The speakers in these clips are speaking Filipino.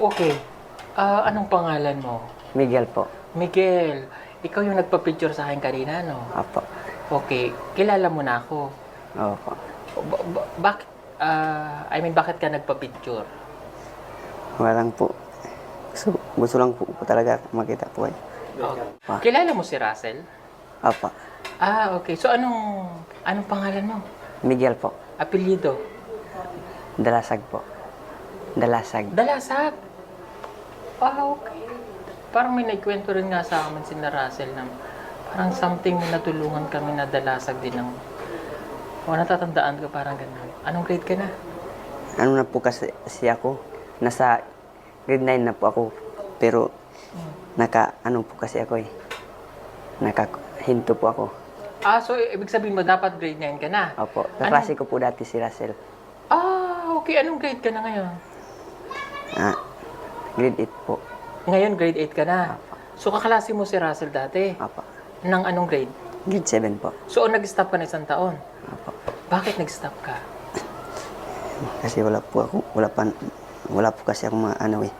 Okay. Ah, anong pangalan mo? Miguel po. Miguel, ikaw yung nagpa-picture sa akin kanina, no? Apo. Okay, kilala mo na ako. Opo. Ba- ba- bakit, ah, I mean, bakit ka nagpa-picture? Walang po. Gusto, gusto lang po, po talaga makita po eh. Oh. Kilala mo si Russell? Apo. Ah, okay. So, anong, anong pangalan mo? Miguel po. Apelyido? Dalasag po. Dalasag. Dalasag. Ah, okay. Parang may naikwento rin nga sa amin si na Russell na parang something may natulungan kami na dalasag din ng... O, natatandaan ko parang ganun. Anong grade ka na? Ano na po kasi si ako? Nasa grade 9 na po ako. Pero naka ano po kasi ako eh. Nakahinto po ako. Ah, so ibig sabihin mo dapat grade 9 ka na? Opo. Kaklase ko po dati si Russell. Ah, okay. Anong grade ka na ngayon? Ah, grade 8 po. Ngayon, grade 8 ka na. So, kaklase mo si Russell dati? Opo. Nang anong grade? Grade 7 po. So, nag-stop ka na isang taon? Opo. Bakit nag-stop ka? Kasi wala po ako, wala pa, wala po kasi ako mga ano eh.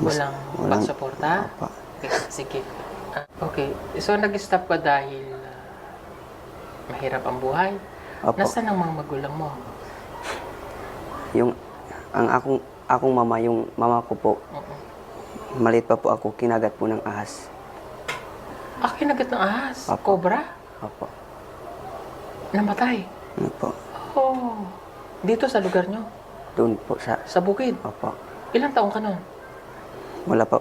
Walang, walang- pagsuporta? Opo. Okay, sige. Ah, Okay. So, nag-stop ka dahil ah, mahirap ang buhay? Opo. Nasaan ang mga magulang mo? Yung, ang akong, akong mama, yung mama ko po, Oo. maliit pa po ako, kinagat po ng ahas. Ah, kinagat ng ahas? Opo. Cobra? Opo. Namatay? Ano po? Oh. Dito sa lugar nyo? Doon po sa, Sa bukid? opo. Ilang taong ka nun? Wala pa,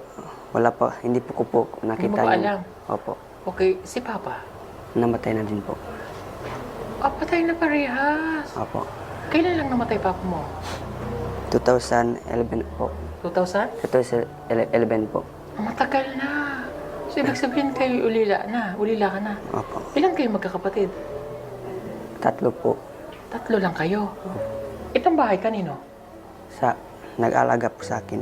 wala pa, hindi po ko po nakita mo pa yung- alam? Opo. Okay, si Papa? Namatay na din po. Ah, patay na parehas. Opo. Kailan lang namatay Papa mo? 2011 po. 2000? 2011 po. Ah, Matagal na. So, ibig sabihin kayo ulila na. Ulila ka na. Opo. Ilan kayo magkakapatid? Tatlo po. Tatlo lang kayo. Itong bahay kanino? Sa, nag-alaga po sa akin.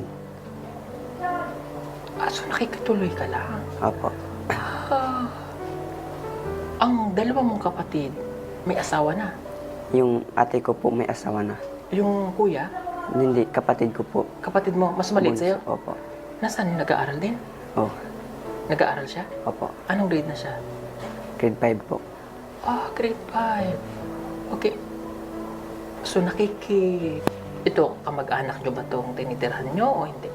Ah, so nakikituloy ka lang. Opo. Ah. Ang dalawa mong kapatid, may asawa na. Yung ate ko po may asawa na. Yung kuya, Hindi, kapatid ko po. kapatid mo, mas maliit sa'yo. Opo. Nasaan? Nag-aaral din? Oh, Nag-aaral siya? opo. Anong grade na siya? Grade 5 po. Ah, grade 5. Okay. So, nakiki... Ito, kamag-anak nyo ba itong tinitirhan nyo o hindi?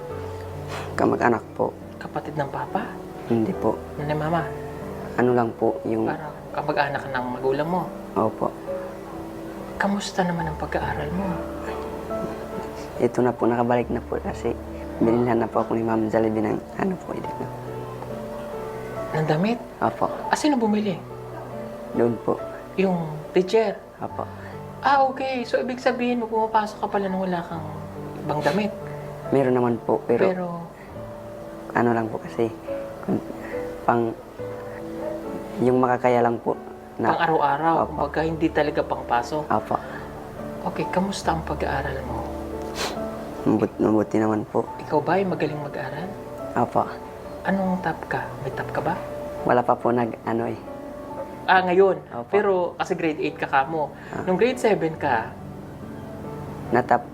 Kamag-anak po. Kapatid ng papa? Hindi po. Nanay mama? Ano lang po yung... Parang kamag-anak ng magulang mo. Opo. Kamusta naman ang pag-aaral mo? Ito na po, nakabalik na po kasi binilhan na po ako ni Ma'am Jollibee ng ano po, hindi na. Ng damit? Opo. Ah, sino bumili? Doon po. Yung teacher? Opo. Ah, okay. So, ibig sabihin mo, pumapasok ka pala nung wala kang ibang damit. Meron naman po, pero, Pero, ano lang po kasi, pang, yung makakaya lang po. pang araw-araw, kumbaga hindi talaga pangpasok. Opo. Okay, kamusta ang pag-aaral mo? Mabuti, mabuti naman po. Ikaw ba ay magaling mag-aral? Opo. Anong top ka? May top ka ba? Wala pa po nag, ano eh. Ah, ngayon. Opo. Pero kasi grade 8 ka ka mo. Nung grade 7 ka, Natap,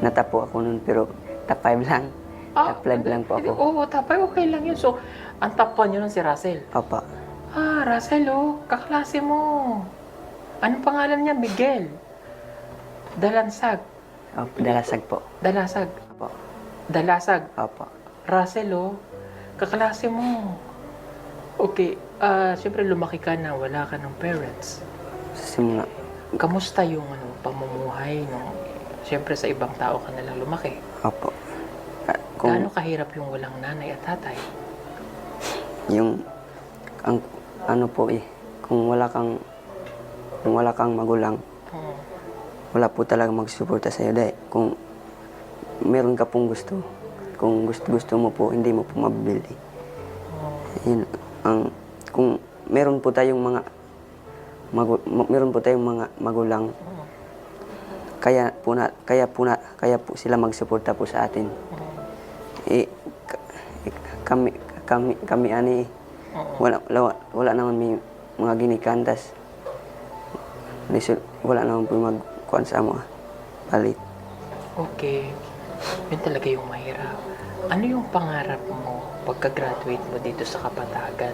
natap po ako nun, pero top 5 lang. top 5 lang po ako. Oo, top 5, okay lang yun. So, ang top 1 yun si Russell. Opo. Ah, Russell, oh. Kaklase mo. Anong pangalan niya? Miguel. Dalansag. Opo, dalasag po. Dalasag. Opo. Dalasag. Opo. Russell, oh. Kaklase mo. Okay. Ah, siyempre lumaki ka na wala ka ng parents. Sa simula, Kamusta yung ano, pamumuhay nung siyempre sa ibang tao ka nalang lumaki? opo. Ah, kung Gaano kahirap yung walang nanay at tatay? yung, ang, ano po eh, kung wala kang, kung wala kang magulang, Hmm. Wala po talaga magsuporta sa'yo dahil kung meron ka pong gusto, kung gusto, gusto mo po, hindi mo po mabibili. Yun, ang, kung meron po tayong mga, magu, ma- meron po tayong mga magulang, kaya po na, kaya po na, kaya po sila magsuporta po sa atin. Eh, ka- kami, kami, kami ani, wala, wala, wala naman may mga ginikantas. Wala naman po magkuhan sa mga palit. Okay. Yun talaga yung mahirap. Ano yung pangarap mo pagka-graduate mo dito sa Kapatagan?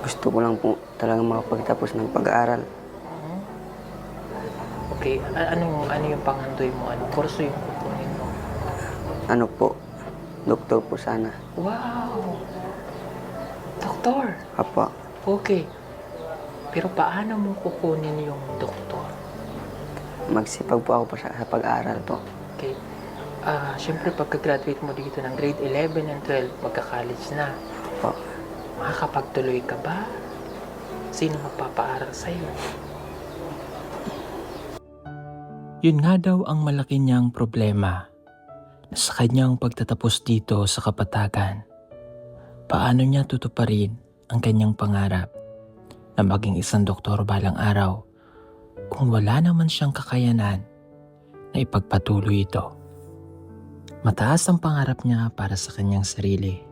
Gusto ko lang po talagang makapagtapos ng pag-aaral. Mhm. Okay, a- anong ano yung pangandoy mo? Anong kurso yung kukunin mo? Ano po, doktor po sana. Wow! Doktor! Apa, Okay. Pero paano mo kukunin yung doktor? Magsipag po ako po sa, sa pag-aaral po. Okay. Ah, syempre pagka-graduate mo dito ng grade 11 and 12, magka-college na. Po. Makakapagtuloy ka ba? Sino magpapaaral sa'yo? Yun nga daw ang malaki niyang problema na sa kanyang pagtatapos dito sa kapatagan. Paano niya tutuparin ang kanyang pangarap na maging isang doktor balang araw kung wala naman siyang kakayanan na ipagpatuloy ito. Mataas ang pangarap niya para sa kanyang sarili